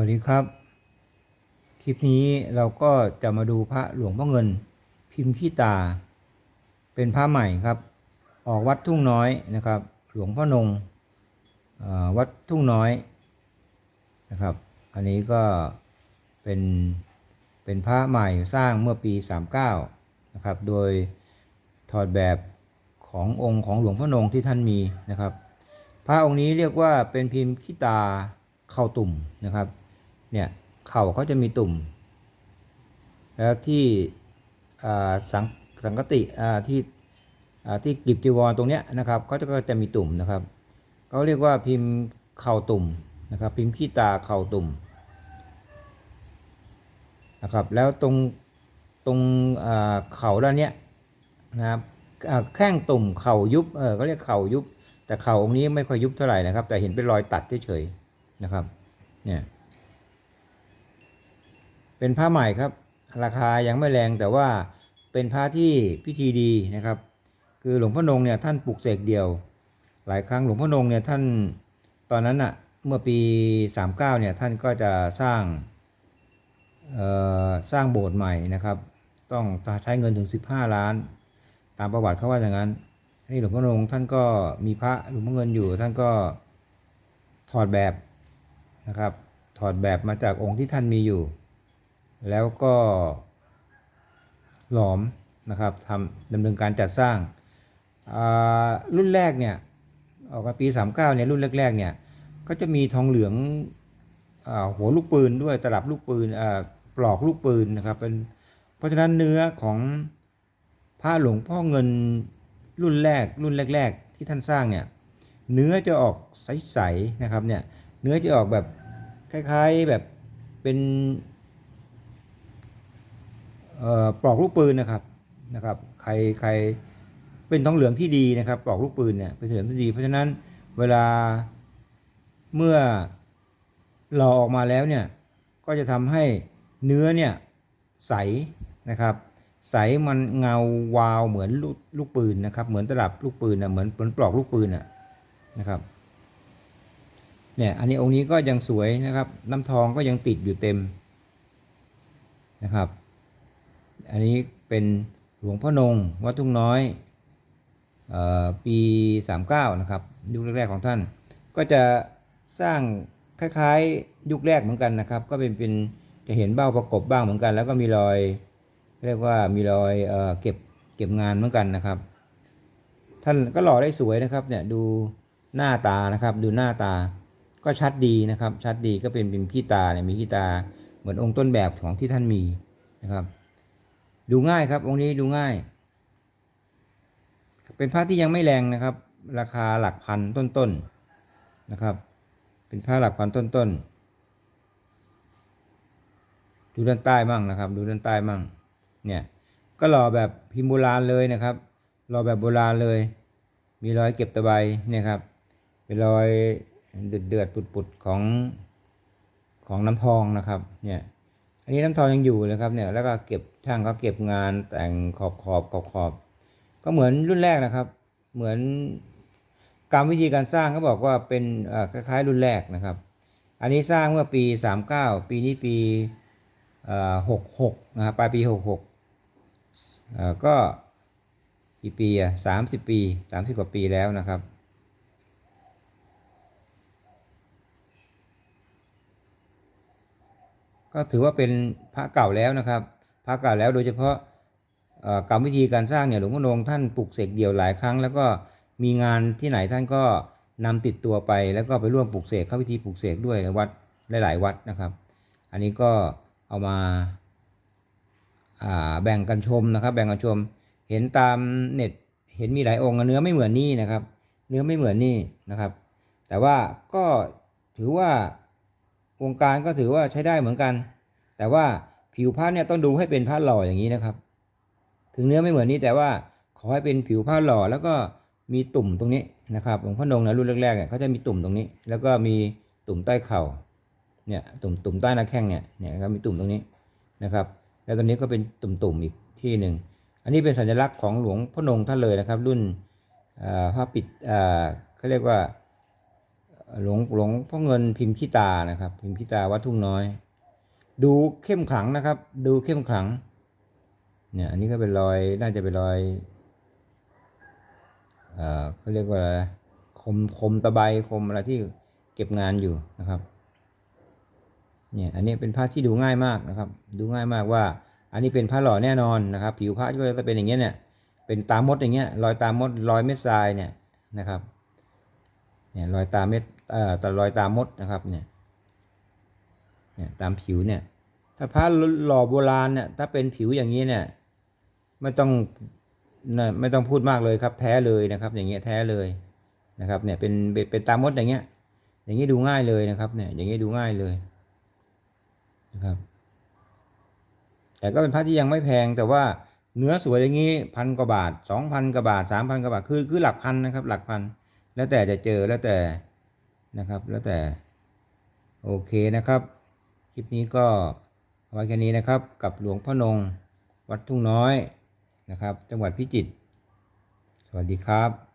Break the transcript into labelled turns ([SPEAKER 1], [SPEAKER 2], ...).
[SPEAKER 1] วัสดีครับ คลิปนี้เราก็จะมาดูพระหลวงพ่อเงิน พิมพ์ขี้ตา เป็นพระใหม่ครับ ออกวัดทุ่งน้อยนะครับ หลวงพ่อนงอวัดทุ่งน้อยนะครับ อันนี้ก็เป็นเป็นพระใหม่สร้างเมื่อปี 39นะครับ โดยถอดแบบขององค์ของหลวงพ่อนงที่ท่านมีนะครับ พระองค์นี้เรียกว่าเป็นพิมพ์ขี้ตาเข่าตุ่มนะครับ เนี่ยเข่าเขาจะมีตุ่ม แล้วที่สังสังกติที่ที่กลีบจีวรตรงเนี้ยนะครับเขาจะก็จะมีตุ่มนะครับเขาเรียกว่าพิมพ์เข่าตุ่มนะครับ พิมพ์ขี้ตาเข่าตุ่มนะครับแล้วตรงตรงเข่าด้านเนี้ยนะครับแข้งตุ่มเข่ายุบเออเขาเรียกเข่ายุบ แต่เข่าองค์นี้ไม่ค่อยยุบเท่าไหร่นะครับ แต่เห็นเป็นรอยตัดเฉยๆนะครับเนี่ย เป็นผ้าใหม่ครับ ราคายังไม่แรงแต่ว่าเป็นผ้าที่พิธีดีนะครับ คือหลวงพ่อนงเนี่ยท่านปลูกเสกเดียว หลายครั้งหลวงพ่อนงเนี่ยท่านตอนนั้นอะเมื่อปี 39เนี่ยท่านก็จะสร้างเอ่อสร้างโบสถ์ใหม่นะครับ ต้องใช้เงินถึง 15 ล้าน ตามประวัติเขาว่าอย่างนั้นนี่หลวงพ่อนงท่านก็มีพระหลวงพ่อเงินอยู่ ท่านก็ถอดแบบนะครับ ถอดแบบมาจากองค์ที่ท่านมีอยู่ แล้วก็หลอมนะครับทำดำเนินการจัดสร้างรุ่นแรกเนี่ยออกมาปี 39เนี่ยรุ่นแรกๆเนี่ยก็จะมีทองเหลืองอหัวลูกปืนด้วยตลับลูกปืนปลอกลูกปืนนะครับเป็นเพราะฉะนั้นเนื้อของผ้าหลวงพ่อเงินรุ่นแรกรุ่นแรก ๆ ที่ท่านสร้างเนี่ยเนื้อจะออกใสๆนะครับเนี่ยเนื้อจะออกแบบคล้าย ๆแบบเป็น ปลอกลูกปืนนะครับนะครับ ใครใครเป็นทองเหลืองที่ดีนะครับปลอกลูกปืนเนี่ยเป็นเหลืองที่ดี เพราะฉะนั้นเวลาเมื่อหล่อออกมาแล้วเนี่ยก็จะทำให้เนื้อเนี่ยใสนะครับ ใสมันเงาวาวเหมือนลูกลูกปืนนะครับ เหมือนตลับลูกปืนนะเหมือนเหมือนปลอกลูกปืนนะนะครับเนี่ยอันนี้องค์นี้ก็ยังสวยนะครับ น้ำทองก็ยังติดอยู่เต็มนะครับ อันนี้เป็นหลวงพ่อนงวัดทุ่งน้อยออปี 39 นะครับ ยุคแรกๆของท่าน ก็จะสร้างคล้ายๆยุคแรกเหมือนกันนะครับ ก็เป็นเป็นจะเห็นเบ้าประกบบ้างเหมือนกัน แล้วก็มีรอยเรียกว่ามีรอยเออเก็บเก็บงานเหมือนกันนะครับ ท่านก็หล่อได้สวยนะครับเนี่ยดูหน้าตานะครับ ดูหน้าตาก็ชัดดีนะครับ ชัดดีก็เป็นเป็นขี้ตาเนี่ยมีขี้ตาเหมือนองค์ต้นแบบของที่ท่านมีนะครับ ดูง่ายครับองค์นี้ดูง่าย เป็นพระที่ยังไม่แรงนะครับ ราคาหลักพันต้นๆนะครับ เป็นพระหลักพันต้นๆ ดูด้านใต้มั่งนะครับ ดูด้านใต้มั่ง เนี่ย ก็หล่อแบบพิมพ์โบราณเลยนะครับ หล่อแบบโบราณเลย มีรอยเก็บตะไบเนี่ยครับ เป็นรอยเดือดๆปุดๆของของน้ำทองนะครับ เนี่ย อันนี้น้ำทองยังอยู่เลยครับเนี่ยแล้วก็เก็บช่างก็เก็บงานแต่งขอบขอบขอบขอบก็เหมือนรุ่นแรกนะครับ เหมือนกรรมวิธีการสร้างเขาบอกว่าเป็นคล้ายๆรุ่นแรกนะครับ อันนี้สร้างเมื่อปี 39 ปีนี้ปี66นะครับปลายปี 66ก็กี่ปีอะ30 ปี 30 กว่าปีแล้วนะครับ ก็ถือว่าเป็นพระเก่าแล้วนะครับ พระเก่าแล้วโดยเฉพาะกรรมวิธีการสร้างเนี่ยหลวงพ่อนงท่านปลูกเสกเดี่ยวหลายครั้ง แล้วก็มีงานที่ไหนท่านก็นำติดตัวไป แล้วก็ไปร่วมปลูกเสกเข้าพิธีปลูกเสกด้วยในวัดหลาย ๆ วัดนะครับ อันนี้ก็เอามาาแบ่งกันชมนะครับ แบ่งกันชมเห็นตามเน็ตเห็นมีหลายองค์เนื้อไม่เหมือนนี่นะครับ เนื้อไม่เหมือนนี่นะครับ แต่ว่าก็ถือว่า วงการก็ถือว่าใช้ได้เหมือนกัน แต่ว่าผิวผ้าเนี่ยต้องดูให้เป็นผ้าหล่ออย่างนี้นะครับ ถึงเนื้อไม่เหมือนนี้แต่ว่าขอให้เป็นผิวผ้าหล่อแล้วก็มีตุ่มตรงนี้นะครับหลวงพ่อนงนะรุ่นแรกๆเนี่ยเขาจะมีตุ่มตรงนี้ แล้วก็มีตุ่มใต้เข่าเนี่ยตุ่มตุ่มใต้หน้าแข้งเนี่ยเนี่ยครับมีตุ่มตรงนี้นะครับ แล้วตรงนี้ก็เป็นตุ่มๆอีกที่หนึ่งอันนี้เป็นสัญลักษณ์ของหลวงพ่อนงท่านเลยนะครับ รุ่นผ้าปิดเขาเรียกว่า หลวงหลวงพ่อเงินพิมพ์ขี้ตานะครับ พิมพ์ขี้ตาวัดทุ่งน้อย ดูเข้มขลังนะครับ ดูเข้มขลัง เนี่ยอันนี้ก็เป็นรอยน่าจะเป็นรอยเอ่อเขาเรียกว่าอะไรคมคมตะไบคมอะไรที่เก็บงานอยู่นะครับเนี่ยอันนี้เป็นผ้าที่ดูง่ายมากนะครับ ดูง่ายมากว่า อันนี้เป็นผ้าหล่อแน่นอนนะครับ ผิวผ้าก็จะเป็นอย่างเงี้ยเนี่ยเป็นตามดอย่างเงี้ยรอยตามดรอยเม็ดทรายเนี่ยนะครับเนี่ยรอยตามเม็ด แต่รอยตามมดนะครับเนี่ยเนี่ยตามผิวเนี่ย ถ้าผ้าหล่อโบราณเนี่ยถ้าเป็นผิวอย่างนี้เนี่ยไม่ต้องไม่ต้องพูดมากเลยครับ แท้เลยนะครับ อย่างเงี้ยแท้เลยนะครับเนี่ยเป็นเป็นตามมดอย่างเงี้ย อย่างนี้ดูง่ายเลยนะครับเนี่ยอย่างนี้ดูง่ายเลยนะครับ แต่ก็เป็นผ้าที่ยังไม่แพงแต่ว่าเนื้อสวยอย่างนี้พันกว่าบาทสองพันกว่าบาทสามพันกว่าบาทคือคือหลักพันนะครับ หลักพันแล้วแต่จะเจอแล้วแต่ นะครับ แล้วแต่โอเคนะครับ คลิปนี้ก็เอาไว้แค่นี้นะครับ กับหลวงพ่อนงวัดทุ่งน้อยนะครับ จังหวัดพิจิตรสวัสดีครับ